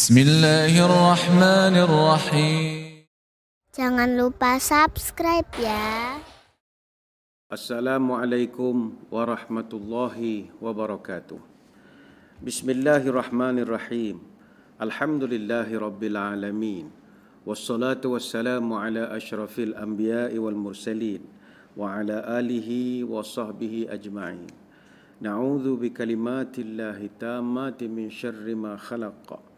بسم الله الرحمن الرحيم. Jangan lupa subscribe ya. السلام عليكم ورحمة الله وبركاته بسم الله الرحمن الرحيم الحمد لله رب العالمين والصلاة والسلام على أشرف الأنبياء والمرسلين وعلى آله وصحبه أجمعين نعوذ بكلمات الله تامات من شر ما خلق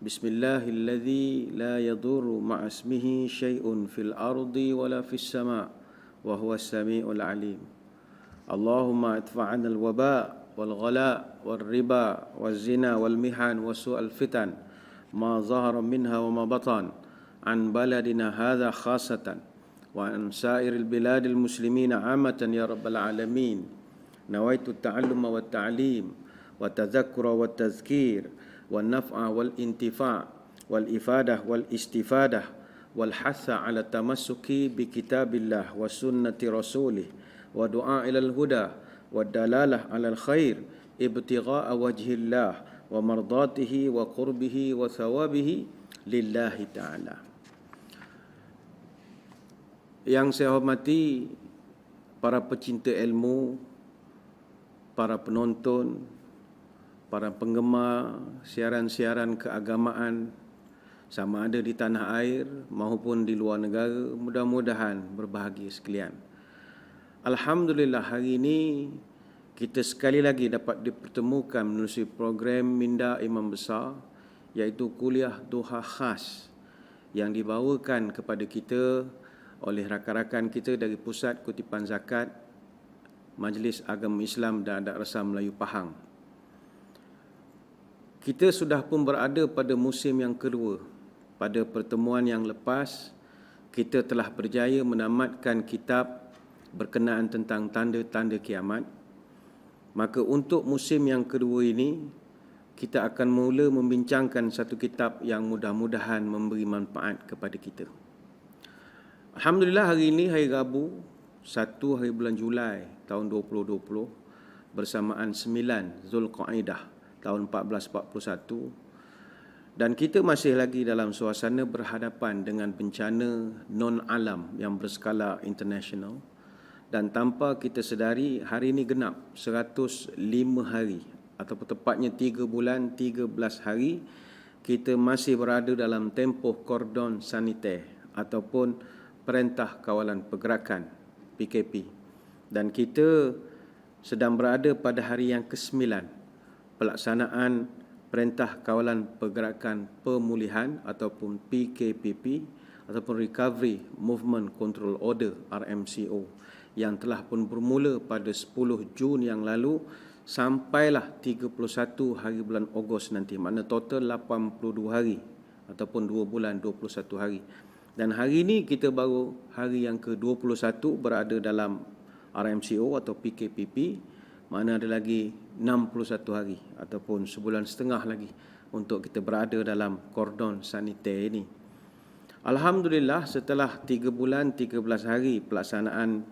min syarri ma khalaqa. Bismillahilladzi la yadurru ma'a ismihi syai'un fil ardi wala fis sama' wa huwa as-sami'ul 'alim. Allahumma adfa'na al-waba' wal ghala' wal riba wal zina wal mihan wa su'al fitan ma zahara minha wa ma batan an baladina hadha khasatan wa an sa'iril biladil muslimina والنفع والانتفاع والإفادة والاستفادة والحث على التمسك بكتاب الله وسنة رسوله ودعاء إلى الهدى والدلالة على الخير ابتغاء وجه الله ومرضاته وقربه وثوابه لله تعالى Yang saya hormati para pecinta ilmu, para penonton para penggemar siaran-siaran keagamaan sama ada di tanah air maupun di luar negara mudah-mudahan berbahagia sekalian. Alhamdulillah hari ini kita sekali lagi dapat dipertemukan melalui program Minda Imam Besar iaitu kuliah duha khas yang dibawakan kepada kita oleh rakan-rakan kita dari Pusat Kutipan Zakat Majlis Agama Islam dan Adat Rasam Melayu Pahang kita sudah pun berada pada musim yang kedua. Pada pertemuan yang lepas, kita telah berjaya menamatkan kitab berkenaan tentang tanda-tanda kiamat. Maka untuk musim yang kedua ini, kita akan mula membincangkan satu kitab yang mudah-mudahan memberi manfaat kepada kita. Alhamdulillah hari ini, hari Rabu, 1 hari bulan Julai tahun 2020, bersamaan 9 Zulqaidah tahun 1441 dan kita masih lagi dalam suasana berhadapan dengan bencana non-alam yang berskala international. Dan tanpa kita sedari hari ini genap 105 hari ataupun tepatnya 3 bulan 13 hari kita masih berada dalam tempoh kordon saniter ataupun perintah kawalan pergerakan PKP dan kita sedang berada pada hari yang ke-9 pelaksanaan Perintah Kawalan Pergerakan Pemulihan ataupun PKPP ataupun Recovery Movement Control Order RMCO yang telah pun bermula pada 10 Jun yang lalu sampailah 31 hari bulan Ogos nanti mana total 82 hari ataupun 2 bulan 21 hari. Dan hari ini kita baru hari yang ke-21 berada dalam RMCO atau PKPP mana ada lagi 61 hari ataupun sebulan setengah lagi untuk kita berada dalam kordon saniter ini. Alhamdulillah setelah 3 bulan 13 hari pelaksanaan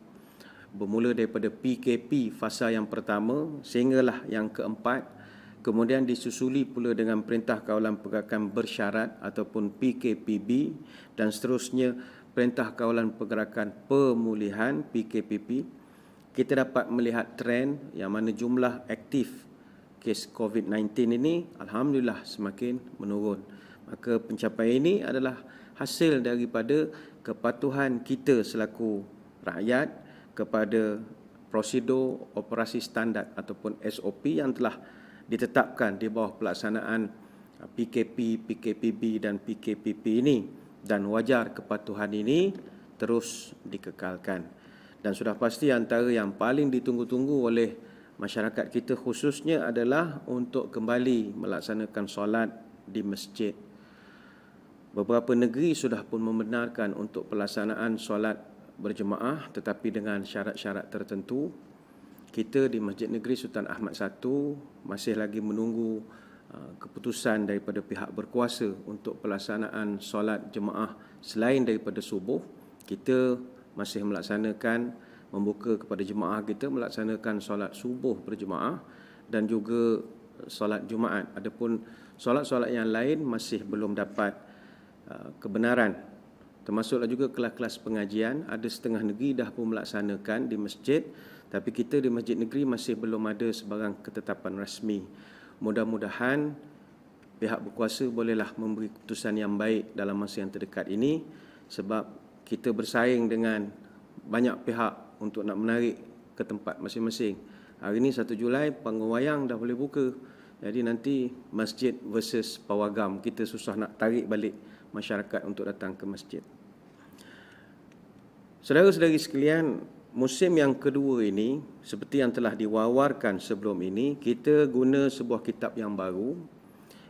bermula daripada PKP fasa yang pertama sehinggalah yang keempat kemudian disusuli pula dengan Perintah Kawalan Pergerakan Bersyarat ataupun PKPB dan seterusnya Perintah Kawalan Pergerakan Pemulihan PKPP kita dapat melihat trend yang mana jumlah aktif kes COVID-19 ini alhamdulillah semakin menurun. Maka pencapaian ini adalah hasil daripada kepatuhan kita selaku rakyat kepada prosedur operasi standard ataupun SOP yang telah ditetapkan di bawah pelaksanaan PKP, PKPB dan PKPP ini dan wajar kepatuhan ini terus dikekalkan dan sudah pasti antara yang paling ditunggu-tunggu oleh masyarakat kita khususnya adalah untuk kembali melaksanakan solat di masjid. Beberapa negeri sudah pun membenarkan untuk pelaksanaan solat berjemaah tetapi dengan syarat-syarat tertentu. Kita di Masjid Negeri Sultan Ahmad I masih lagi menunggu uh, keputusan daripada pihak berkuasa untuk pelaksanaan solat jemaah selain daripada subuh. Kita masih melaksanakan membuka kepada jemaah kita melaksanakan solat subuh berjemaah dan juga solat Jumaat. Adapun solat-solat yang lain masih belum dapat uh, kebenaran. Termasuklah juga kelas-kelas pengajian, ada setengah negeri dah pun melaksanakan di masjid, tapi kita di masjid negeri masih belum ada sebarang ketetapan rasmi. Mudah-mudahan pihak berkuasa bolehlah memberi keputusan yang baik dalam masa yang terdekat ini sebab kita bersaing dengan banyak pihak untuk nak menarik ke tempat masing-masing. Hari ini 1 Julai panggung wayang dah boleh buka. Jadi nanti masjid versus pawagam kita susah nak tarik balik masyarakat untuk datang ke masjid. Saudara-saudari sekalian, musim yang kedua ini seperti yang telah diwawarkan sebelum ini, kita guna sebuah kitab yang baru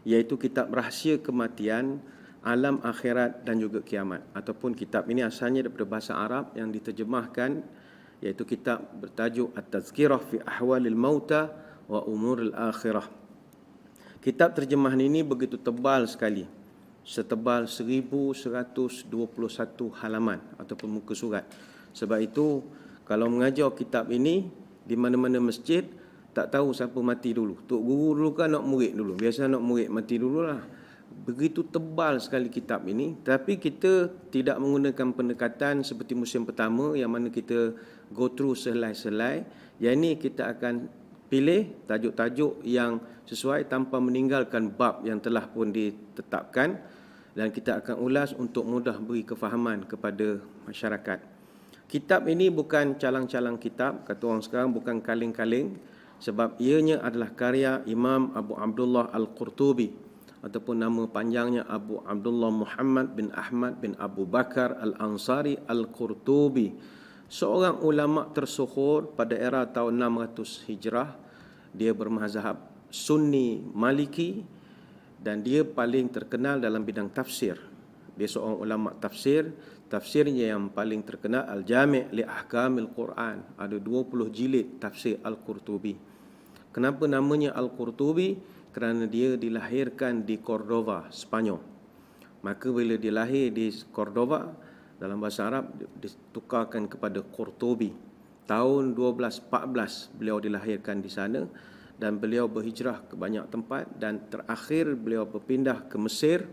iaitu kitab Rahsia Kematian Alam Akhirat dan juga Kiamat ataupun kitab ini asalnya daripada bahasa Arab yang diterjemahkan iaitu kitab bertajuk At-Tazkirah fi Ahwalil Mauta wa Umuril Akhirah. Kitab terjemahan ini begitu tebal sekali setebal 1121 halaman ataupun muka surat. Sebab itu kalau mengajar kitab ini di mana-mana masjid tak tahu siapa mati dulu. Tok guru dulu kan nak murid dulu. Biasa nak murid mati dululah. Begitu tebal sekali kitab ini tapi kita tidak menggunakan pendekatan seperti musim pertama yang mana kita go through selai-selai. Yang ini kita akan pilih tajuk-tajuk yang sesuai tanpa meninggalkan bab yang telah pun ditetapkan dan kita akan ulas untuk mudah beri kefahaman kepada masyarakat. Kitab ini bukan calang-calang kitab, kata orang sekarang bukan kaling-kaling sebab ianya adalah karya Imam Abu Abdullah Al-Qurtubi ataupun nama panjangnya Abu Abdullah Muhammad bin Ahmad bin Abu Bakar Al-Ansari Al-Qurtubi seorang ulama tersohor pada era tahun 600 Hijrah dia bermazhab Sunni Maliki dan dia paling terkenal dalam bidang tafsir. Dia seorang ulama tafsir, tafsirnya yang paling terkenal Al-Jami' li Ahkamil Quran. Ada 20 jilid tafsir Al-Qurtubi. Kenapa namanya Al-Qurtubi? Kerana dia dilahirkan di Cordova, Spanyol. Maka bila dia lahir di Cordova, dalam bahasa Arab ditukarkan kepada Qurtubi. Tahun 1214 beliau dilahirkan di sana dan beliau berhijrah ke banyak tempat dan terakhir beliau berpindah ke Mesir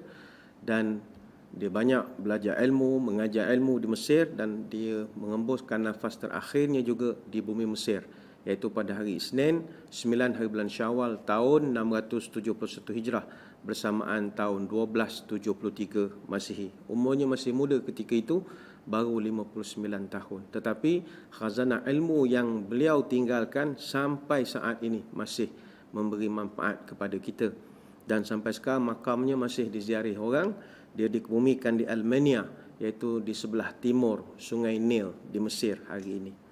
dan dia banyak belajar ilmu, mengajar ilmu di Mesir dan dia mengembuskan nafas terakhirnya juga di bumi Mesir iaitu pada hari Isnin 9 hari bulan Syawal tahun 671 Hijrah bersamaan tahun 1273 Masihi. Umurnya masih muda ketika itu baru 59 tahun. Tetapi khazanah ilmu yang beliau tinggalkan sampai saat ini masih memberi manfaat kepada kita. Dan sampai sekarang makamnya masih diziarahi orang. Dia dikebumikan di Almenia iaitu di sebelah timur Sungai Nil di Mesir hari ini.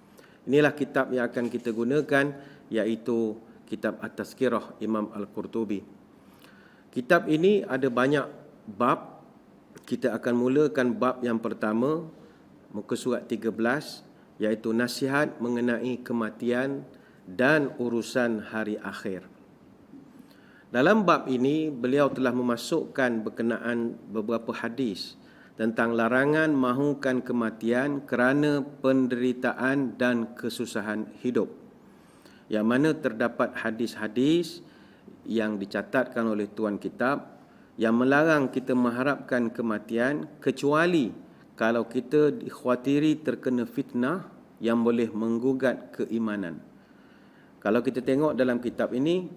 Inilah kitab yang akan kita gunakan iaitu kitab At-Tazkirah Imam Al-Qurtubi. Kitab ini ada banyak bab. Kita akan mulakan bab yang pertama muka surat 13 iaitu nasihat mengenai kematian dan urusan hari akhir. Dalam bab ini beliau telah memasukkan berkenaan beberapa hadis tentang larangan mahukan kematian kerana penderitaan dan kesusahan hidup. Yang mana terdapat hadis-hadis yang dicatatkan oleh tuan kitab yang melarang kita mengharapkan kematian kecuali kalau kita dikhawatiri terkena fitnah yang boleh menggugat keimanan. Kalau kita tengok dalam kitab ini,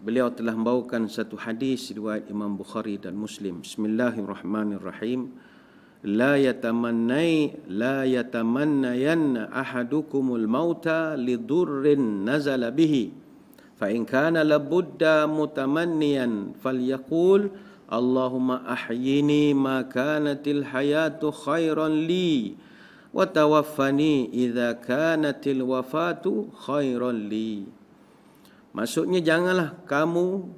beliau telah membawakan satu hadis riwayat Imam Bukhari dan Muslim. Bismillahirrahmanirrahim. La yatamannai la yatamannayanna ahadukumul mauta lidurrin nazala bihi. Fa in kana labudda mutamanniyan falyaqul Allahumma ahyini ma kanatil hayatu khairan li wa tawaffani idza kanatil wafatu khairan li. Maksudnya janganlah kamu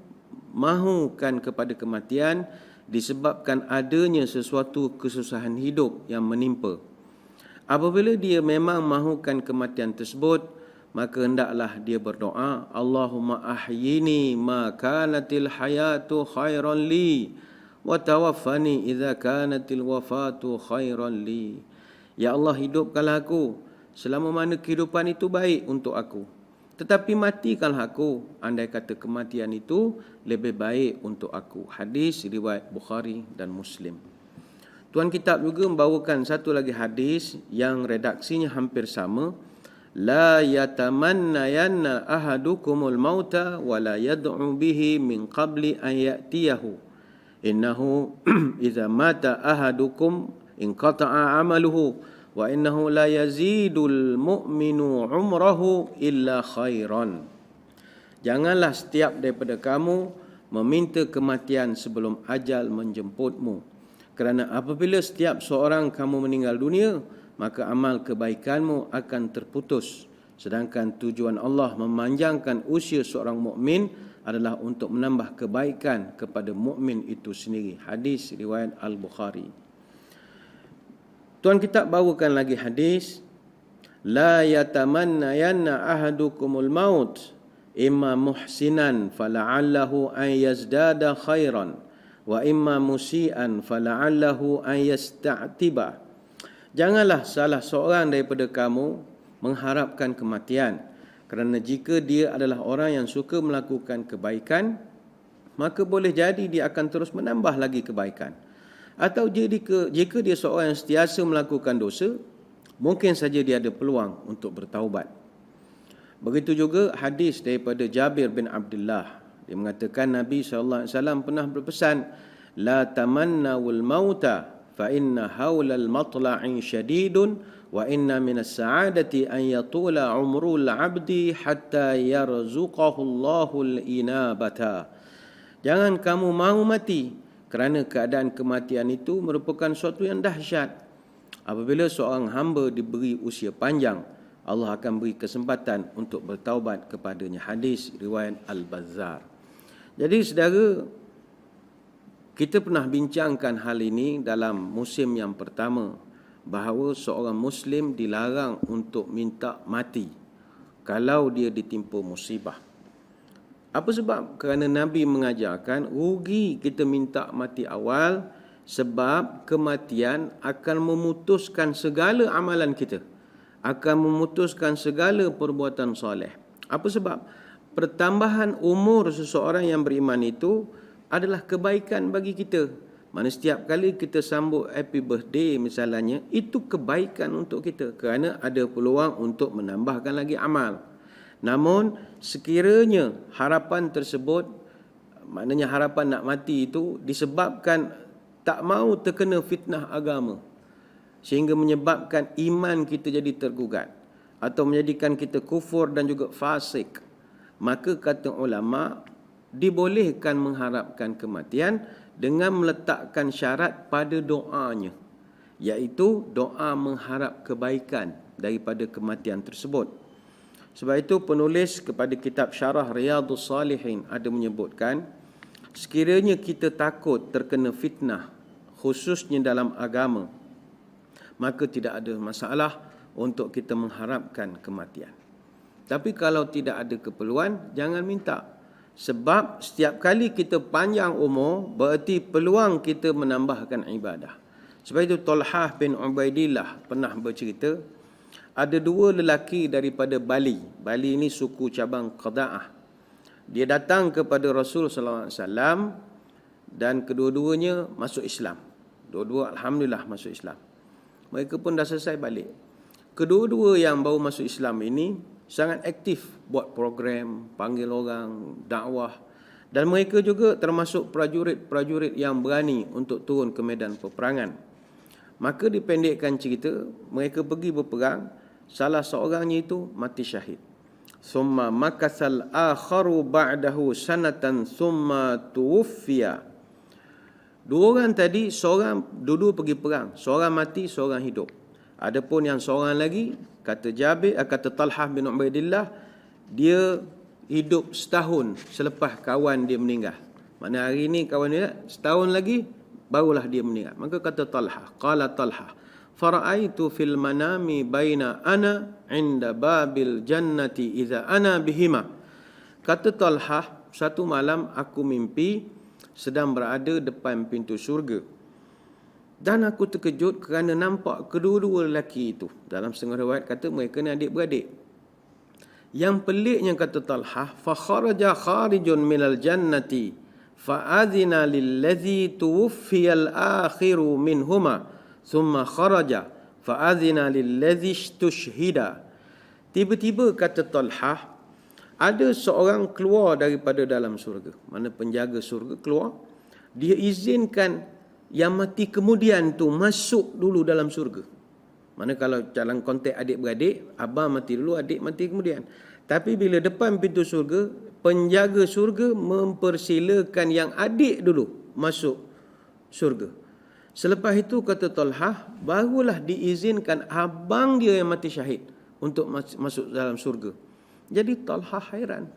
mahukan kepada kematian disebabkan adanya sesuatu kesusahan hidup yang menimpa. Apabila dia memang mahukan kematian tersebut, maka hendaklah dia berdoa Allahumma ahyini ma kanatil hayatu khairan li wa tawaffani idza kanatil wafatu khairan li ya Allah hidupkanlah aku selama mana kehidupan itu baik untuk aku Tetapi matikanlah aku andai kata kematian itu lebih baik untuk aku. Hadis riwayat Bukhari dan Muslim. Tuan kitab juga membawakan satu lagi hadis yang redaksinya hampir sama. La yatamanna yanna ahadukumul mauta wa la yad'u bihi min qabli an ya'tiyahu. Innahu idza mata ahadukum inqata'a amaluhu wa innahu la yazidul mu'minu umrahu illa khairan. Janganlah setiap daripada kamu meminta kematian sebelum ajal menjemputmu. Kerana apabila setiap seorang kamu meninggal dunia, maka amal kebaikanmu akan terputus. Sedangkan tujuan Allah memanjangkan usia seorang mukmin adalah untuk menambah kebaikan kepada mukmin itu sendiri. Hadis riwayat Al-Bukhari. Tuan kita bawakan lagi hadis la yatamanna yanna ahadukumul maut imma muhsinan fala'allahu an yazdada khairan wa imma musian fala'allahu an yasta'tiba. Janganlah salah seorang daripada kamu mengharapkan kematian kerana jika dia adalah orang yang suka melakukan kebaikan maka boleh jadi dia akan terus menambah lagi kebaikan atau jika, jika dia seorang yang setiasa melakukan dosa, mungkin saja dia ada peluang untuk bertaubat. Begitu juga hadis daripada Jabir bin Abdullah. Dia mengatakan Nabi SAW pernah berpesan, La tamannawul mauta fa inna hawlal matla'i syadidun wa inna minas sa'adati an yatula umrul abdi hatta yarzuqahu Allahul inabata. Jangan kamu mahu mati kerana keadaan kematian itu merupakan suatu yang dahsyat. Apabila seorang hamba diberi usia panjang, Allah akan beri kesempatan untuk bertaubat kepadanya. Hadis riwayat Al-Bazzar. Jadi saudara, kita pernah bincangkan hal ini dalam musim yang pertama bahawa seorang Muslim dilarang untuk minta mati kalau dia ditimpa musibah. Apa sebab? Kerana Nabi mengajarkan rugi kita minta mati awal sebab kematian akan memutuskan segala amalan kita. Akan memutuskan segala perbuatan soleh. Apa sebab? Pertambahan umur seseorang yang beriman itu adalah kebaikan bagi kita. Mana setiap kali kita sambut happy birthday misalnya, itu kebaikan untuk kita. Kerana ada peluang untuk menambahkan lagi amal. Namun sekiranya harapan tersebut maknanya harapan nak mati itu disebabkan tak mau terkena fitnah agama sehingga menyebabkan iman kita jadi tergugat atau menjadikan kita kufur dan juga fasik maka kata ulama dibolehkan mengharapkan kematian dengan meletakkan syarat pada doanya iaitu doa mengharap kebaikan daripada kematian tersebut sebab itu penulis kepada kitab Syarah Riyadhus Salihin ada menyebutkan sekiranya kita takut terkena fitnah khususnya dalam agama maka tidak ada masalah untuk kita mengharapkan kematian. Tapi kalau tidak ada keperluan jangan minta. Sebab setiap kali kita panjang umur berarti peluang kita menambahkan ibadah. Sebab itu Talhah bin Ubaidillah pernah bercerita ada dua lelaki daripada Bali. Bali ini suku cabang Qada'ah. Dia datang kepada Rasul sallallahu alaihi wasallam dan kedua-duanya masuk Islam. Dua-dua alhamdulillah masuk Islam. Mereka pun dah selesai balik. Kedua-dua yang baru masuk Islam ini sangat aktif buat program, panggil orang, dakwah dan mereka juga termasuk prajurit-prajurit yang berani untuk turun ke medan peperangan. Maka dipendekkan cerita, mereka pergi berperang Salah seorangnya itu mati syahid. Summa makasal akharu ba'dahu sanatan summa tuwfiya. Dua orang tadi, seorang dulu pergi perang. Seorang mati, seorang hidup. Adapun yang seorang lagi, kata Jabir, eh, kata Talhah bin Ubaidillah, dia hidup setahun selepas kawan dia meninggal. Mana hari ini kawan dia, setahun lagi, barulah dia meninggal. Maka kata Talhah, qala Talhah, faraitu fil manami baina ana inda babil jannati idza ana bihima. Kata talhah satu malam aku mimpi sedang berada depan pintu syurga. Dan aku terkejut kerana nampak kedua-dua lelaki itu. Dalam setengah riwayat kata mereka ni adik-beradik. Yang peliknya kata Talhah, kharijun minal jannati fa adhina lillazi tuwfiyal akhiru minhuma thumma kharaja fa adhina lillazi istushhida. Tiba-tiba kata Talhah, ada seorang keluar daripada dalam surga. Mana penjaga surga keluar, dia izinkan yang mati kemudian tu masuk dulu dalam surga. Mana kalau dalam konteks adik-beradik, abang mati dulu, adik mati kemudian. Tapi bila depan pintu surga, penjaga surga mempersilakan yang adik dulu masuk surga. Selepas itu kata Talhah, barulah diizinkan abang dia yang mati syahid untuk masuk dalam surga. Jadi Talhah hairan.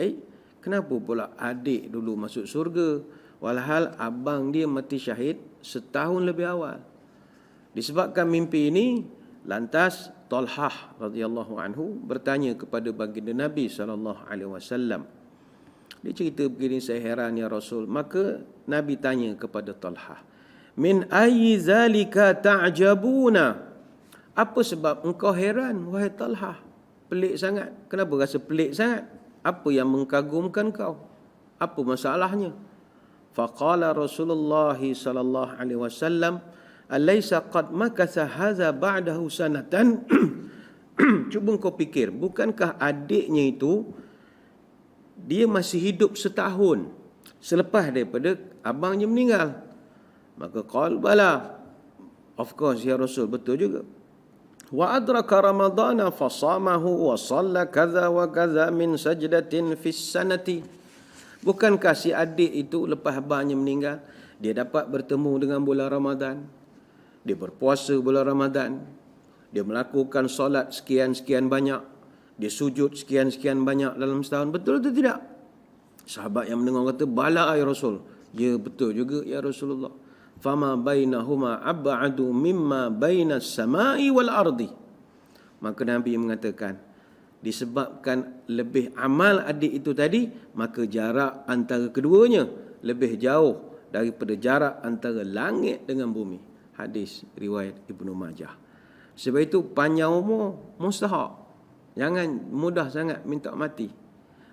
Eh, kenapa pula adik dulu masuk surga? Walhal abang dia mati syahid setahun lebih awal. Disebabkan mimpi ini, lantas Talhah radhiyallahu anhu bertanya kepada baginda Nabi sallallahu alaihi wasallam. Dia cerita begini saya heran ya Rasul. Maka Nabi tanya kepada Talhah, "Min ayyi zalika ta'jabuna?" Apa sebab engkau heran wahai Talhah? Pelik sangat. Kenapa rasa pelik sangat? Apa yang mengkagumkan kau? Apa masalahnya? Faqala Rasulullah sallallahu alaihi wasallam, Alaysa qad makatha hadha ba'dahu sanatan? Cuba kau fikir, bukankah adiknya itu dia masih hidup setahun selepas daripada abangnya meninggal? Maka qal bala. Of course ya Rasul, betul juga. Wa adraka Ramadana fa samahu wa salla kadza wa kadza min sajdatin fi sanati. Bukankah si adik itu lepas abangnya meninggal, dia dapat bertemu dengan bulan Ramadan, dia berpuasa bulan Ramadan, dia melakukan solat sekian-sekian banyak, dia sujud sekian-sekian banyak dalam setahun. Betul atau tidak? Sahabat yang mendengar kata, bala ya Rasul. Ya betul juga ya Rasulullah. Fama bainahuma ab'adu mimma bainas samai wal ardi. Maka Nabi mengatakan, disebabkan lebih amal adik itu tadi, maka jarak antara keduanya lebih jauh daripada jarak antara langit dengan bumi hadis riwayat Ibnu Majah. Sebab itu panjang umur mustahak. Jangan mudah sangat minta mati.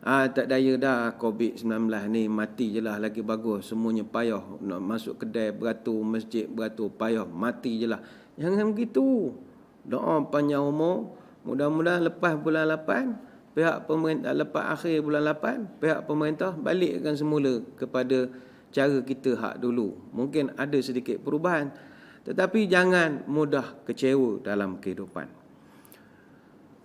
Ah tak daya dah COVID-19 ni mati je lah lagi bagus. Semuanya payah nak masuk kedai beratur, masjid beratur, payah mati je lah. Jangan begitu. Doa panjang umur. Mudah-mudahan lepas bulan 8, pihak pemerintah lepas akhir bulan 8, pihak pemerintah balikkan semula kepada cara kita hak dulu. Mungkin ada sedikit perubahan. Tetapi jangan mudah kecewa dalam kehidupan.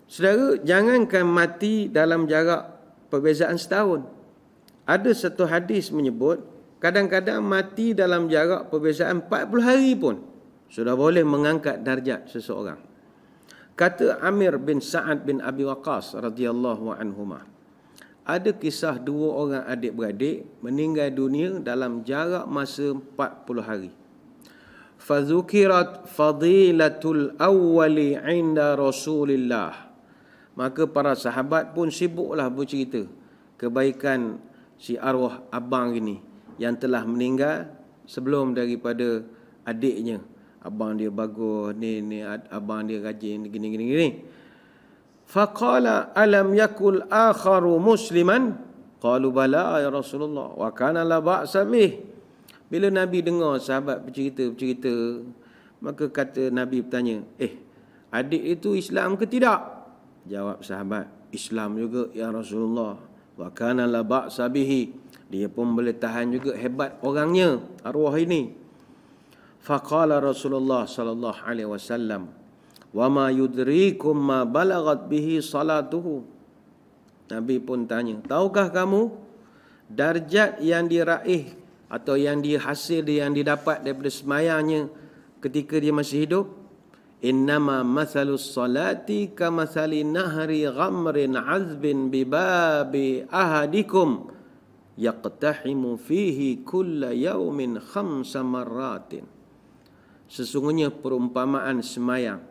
Saudara, jangankan mati dalam jarak perbezaan setahun. Ada satu hadis menyebut, kadang-kadang mati dalam jarak perbezaan 40 hari pun sudah boleh mengangkat darjat seseorang. Kata Amir bin Sa'ad bin Abi Waqas radhiyallahu anhumah. Ada kisah dua orang adik-beradik meninggal dunia dalam jarak masa 40 hari fadzukirat fadilatul awwali inda rasulillah maka para sahabat pun sibuklah bercerita kebaikan si arwah abang ini yang telah meninggal sebelum daripada adiknya. Abang dia bagus ni ni abang dia rajin gini gini gini. Faqala alam yakul akharu musliman? Qalu bala ya rasulullah wa kana la ba'sa bih. Bila Nabi dengar sahabat bercerita-bercerita, maka kata Nabi bertanya, eh, adik itu Islam ke tidak? Jawab sahabat, Islam juga ya Rasulullah. Wa kana la ba'sa bihi. Dia pun boleh tahan juga hebat orangnya, arwah ini. Faqala Rasulullah sallallahu alaihi wasallam, "Wa ma yudrikum ma balagat bihi salatuhu?" Nabi pun tanya, "Tahukah kamu darjat yang diraih atau yang dia hasil dia yang didapat daripada semayangnya ketika dia masih hidup innama mathalus salati kamathali nahri ghamrin azbin bibabi ahadikum yaqtahimu fihi kulla yawmin khamsa marratin sesungguhnya perumpamaan semayang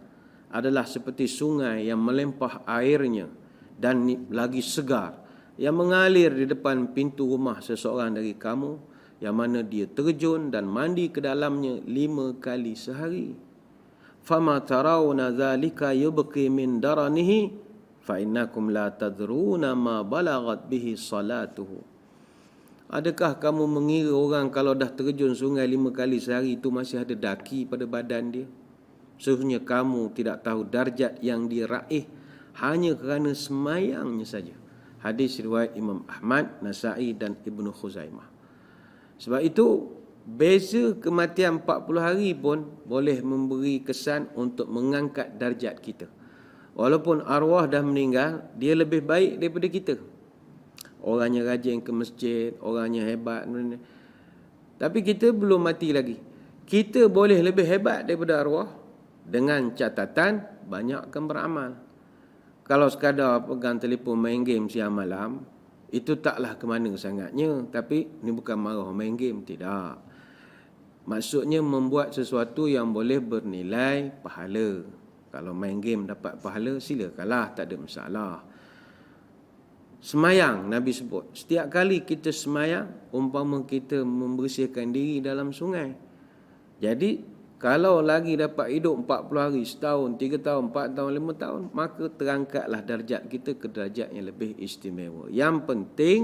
adalah seperti sungai yang melempah airnya dan lagi segar yang mengalir di depan pintu rumah seseorang dari kamu yang mana dia terjun dan mandi ke dalamnya lima kali sehari. Fama tarawna zalika yubqi min daranihi fa innakum la tadruna ma balagat bihi salatuhu Adakah kamu mengira orang kalau dah terjun sungai lima kali sehari itu masih ada daki pada badan dia? Sesungguhnya kamu tidak tahu darjat yang dia raih hanya kerana semayangnya saja. Hadis riwayat Imam Ahmad, Nasai dan Ibnu Khuzaimah. Sebab itu beza kematian 40 hari pun boleh memberi kesan untuk mengangkat darjat kita. Walaupun arwah dah meninggal, dia lebih baik daripada kita. Orangnya rajin ke masjid, orangnya hebat. Tapi kita belum mati lagi. Kita boleh lebih hebat daripada arwah dengan catatan banyakkan beramal. Kalau sekadar pegang telefon main game siang malam, itu taklah ke mana sangatnya. Tapi ini bukan marah main game, tidak. Maksudnya membuat sesuatu yang boleh bernilai pahala. Kalau main game dapat pahala, silakanlah, tak ada masalah. Semayang, Nabi sebut. Setiap kali kita semayang, umpama kita membersihkan diri dalam sungai. Jadi, kalau lagi dapat hidup 40 hari, setahun, 3 tahun, 4 tahun, 5 tahun, maka terangkatlah darjat kita ke darjat yang lebih istimewa. Yang penting,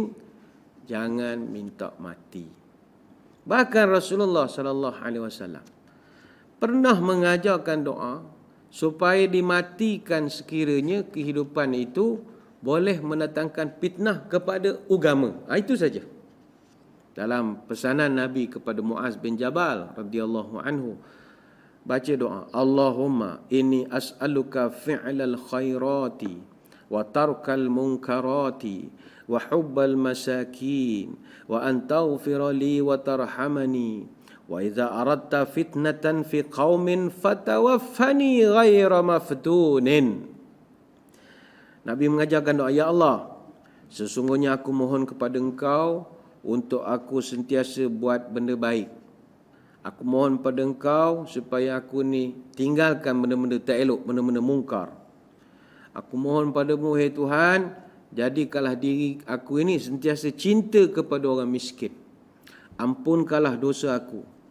jangan minta mati. Bahkan Rasulullah sallallahu alaihi wasallam pernah mengajarkan doa supaya dimatikan sekiranya kehidupan itu boleh mendatangkan fitnah kepada agama. Ha, itu saja. Dalam pesanan Nabi kepada Muaz bin Jabal radhiyallahu anhu baca doa Allahumma inni as'aluka fi'lal khairati wa tarkal munkarati an taghfira li wa tarhamani Wa idza aradta fitnatan fi qaumin fatawaffani ghaira maftunin. Nabi mengajarkan doa, Ya Allah, sesungguhnya aku mohon kepada engkau untuk aku sentiasa buat benda baik. Aku mohon pada engkau supaya aku ni tinggalkan benda-benda tak elok, benda-benda mungkar. Aku mohon padamu, hai Tuhan, jadikanlah diri aku ini sentiasa cinta kepada orang miskin. Ampunkanlah dosa aku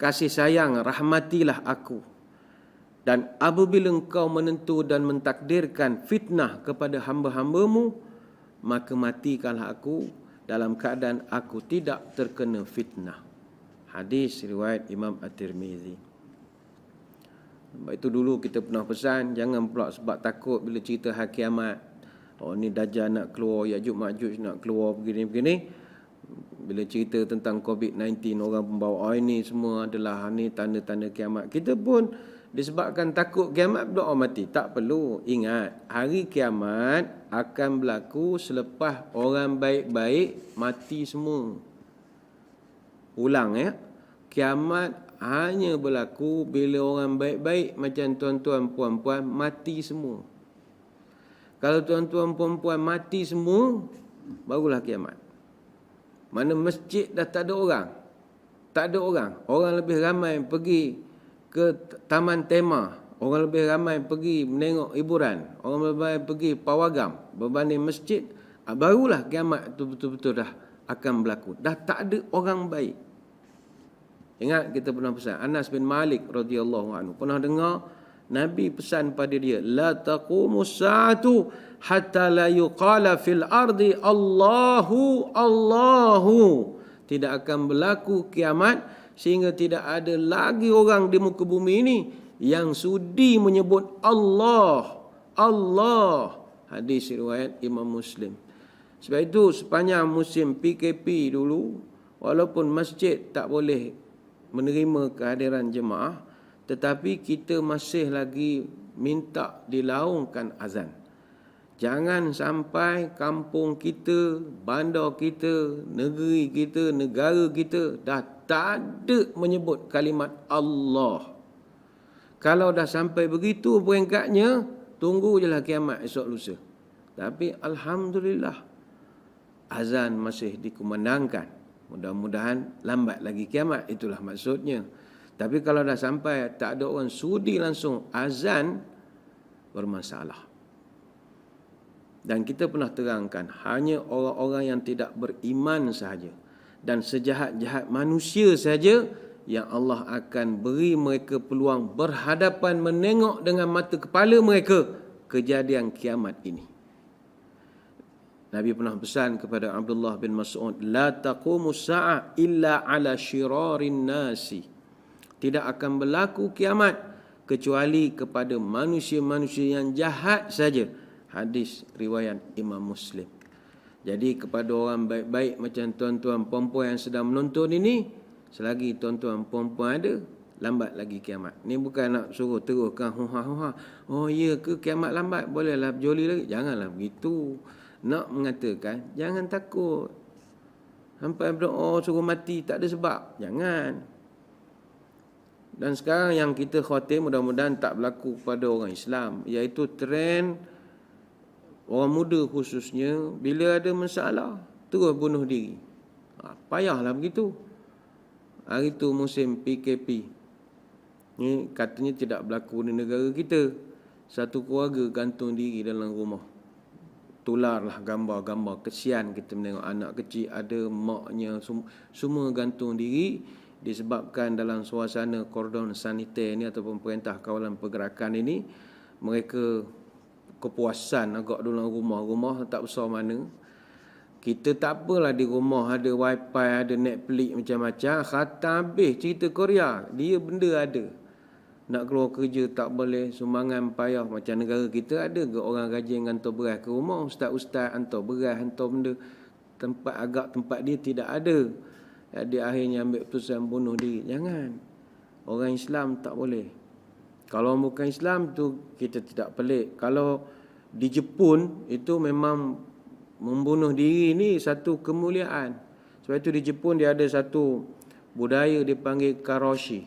kasih sayang, rahmatilah aku. Dan apabila engkau menentu dan mentakdirkan fitnah kepada hamba-hambamu, maka matikanlah aku dalam keadaan aku tidak terkena fitnah. Hadis riwayat Imam At-Tirmizi. Sebab itu dulu kita pernah pesan, jangan pula sebab takut bila cerita hari kiamat. Oh ni Dajjal nak keluar, Ya'juj Ma'juj nak keluar begini-begini bila cerita tentang COVID-19 orang pembawa oh, ini semua adalah ini tanda-tanda kiamat. Kita pun disebabkan takut kiamat berdoa mati. Tak perlu. Ingat, hari kiamat akan berlaku selepas orang baik-baik mati semua. Ulang ya. Kiamat hanya berlaku bila orang baik-baik macam tuan-tuan puan-puan mati semua. Kalau tuan-tuan puan-puan mati semua, barulah kiamat. Mana masjid dah tak ada orang. Tak ada orang. Orang lebih ramai pergi ke taman tema. Orang lebih ramai pergi menengok hiburan. Orang lebih ramai pergi pawagam. Berbanding masjid. Ah, barulah kiamat itu betul-betul dah akan berlaku. Dah tak ada orang baik. Ingat kita pernah pesan. Anas bin Malik radhiyallahu anhu. Pernah dengar Nabi pesan pada dia. La taqumu sa'atu hatta la yuqala fil ardi Allahu Allahu tidak akan berlaku kiamat sehingga tidak ada lagi orang di muka bumi ini yang sudi menyebut Allah Allah hadis riwayat Imam Muslim sebab itu sepanjang musim PKP dulu walaupun masjid tak boleh menerima kehadiran jemaah tetapi kita masih lagi minta dilaungkan azan Jangan sampai kampung kita, bandar kita, negeri kita, negara kita dah tak ada menyebut kalimat Allah. Kalau dah sampai begitu peringkatnya, tunggu je lah kiamat esok lusa. Tapi Alhamdulillah, azan masih dikumandangkan. Mudah-mudahan lambat lagi kiamat, itulah maksudnya. Tapi kalau dah sampai tak ada orang sudi langsung azan, bermasalah. Dan kita pernah terangkan hanya orang-orang yang tidak beriman sahaja dan sejahat-jahat manusia sahaja yang Allah akan beri mereka peluang berhadapan menengok dengan mata kepala mereka kejadian kiamat ini. Nabi pernah pesan kepada Abdullah bin Mas'ud, "La taqumu sa'ah illa 'ala syirarin nasi." Tidak akan berlaku kiamat kecuali kepada manusia-manusia yang jahat saja. Hadis riwayat Imam Muslim. Jadi kepada orang baik-baik macam tuan-tuan puan-puan yang sedang menonton ini, selagi tuan-tuan puan-puan ada, lambat lagi kiamat. Ni bukan nak suruh teruskan huha-huha. Oh ya ke kiamat lambat? Bolehlah berjoli lagi. Janganlah begitu nak mengatakan jangan takut. Sampai berdoa suruh mati tak ada sebab. Jangan. Dan sekarang yang kita khawatir mudah-mudahan tak berlaku pada orang Islam. Iaitu trend orang muda khususnya bila ada masalah terus bunuh diri. Ha, payahlah begitu. Hari itu musim PKP. Ni katanya tidak berlaku di negara kita. Satu keluarga gantung diri dalam rumah tularlah gambar-gambar kesian kita menengok anak kecil ada maknya semua gantung diri disebabkan dalam suasana kordon saniter ni ataupun perintah kawalan pergerakan ini mereka kepuasan agak dalam rumah-rumah tak besar mana. Kita tak apalah di rumah ada wifi ada netflix macam-macam. Khatam habis cerita Korea dia benda ada. Nak keluar kerja tak boleh sumbangan payah macam negara kita ada ke orang rajin hantar beras ke rumah ustaz-ustaz hantar beras hantar benda. Tempat agak tempat dia tidak ada dia akhirnya ambil keputusan bunuh diri jangan orang Islam tak boleh kalau bukan Islam tu kita tidak pelik kalau di Jepun itu memang membunuh diri ni satu kemuliaan sebab itu di Jepun dia ada satu budaya dipanggil karoshi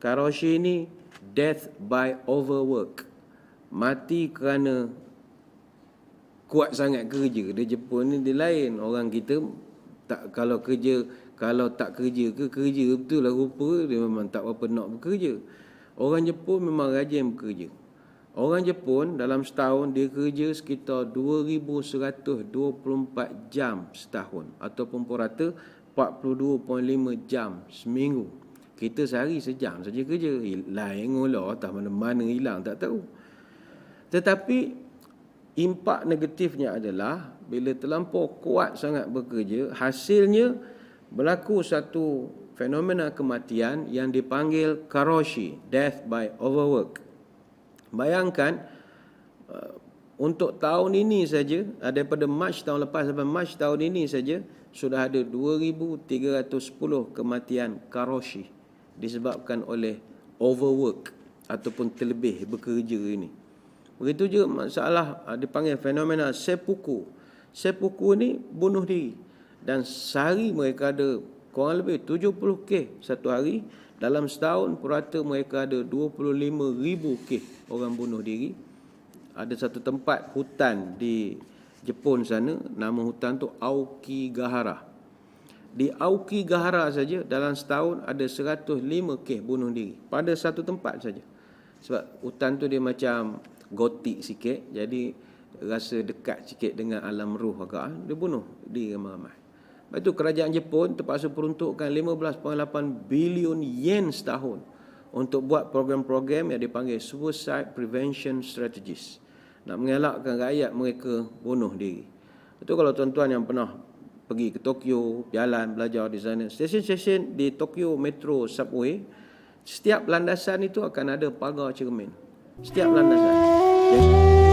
karoshi ni death by overwork. Mati kerana kuat sangat kerja. Di Jepun ni dia lain. Orang kita tak kalau kerja kalau tak kerja ke kerja betul lah rupa dia memang tak apa nak bekerja. Orang Jepun memang rajin bekerja. Orang Jepun dalam setahun dia kerja sekitar 2124 jam setahun ataupun purata 42.5 jam seminggu. Kita sehari sejam saja kerja. Lain ngolah tak mana-mana hilang tak tahu. Tetapi impak negatifnya adalah bila terlampau kuat sangat bekerja, hasilnya berlaku satu fenomena kematian yang dipanggil karoshi, death by overwork. Bayangkan uh, untuk tahun ini saja, daripada Mac tahun lepas sampai Mac tahun ini saja, sudah ada 2,310 kematian karoshi disebabkan oleh overwork ataupun terlebih bekerja ini. Begitu juga masalah ah, dipanggil fenomena seppuku. Seppuku ni bunuh diri dan sehari mereka ada kurang lebih 70 kes satu hari. Dalam setahun purata mereka ada 25,000 kes orang bunuh diri. Ada satu tempat hutan di Jepun sana, nama hutan tu Aokigahara. Di Aokigahara saja dalam setahun ada 105 kes bunuh diri pada satu tempat saja. Sebab hutan tu dia macam gotik sikit jadi rasa dekat sikit dengan alam ruh agak dia bunuh diri ramai-ramai. Lepas tu kerajaan Jepun terpaksa peruntukkan 15.8 bilion yen setahun untuk buat program-program yang dipanggil suicide prevention strategies. Nak mengelakkan rakyat mereka bunuh diri. Itu kalau tuan-tuan yang pernah pergi ke Tokyo, jalan belajar di sana. Stesen-stesen di Tokyo Metro Subway, setiap landasan itu akan ada pagar cermin. Setiap landasan. Jadi,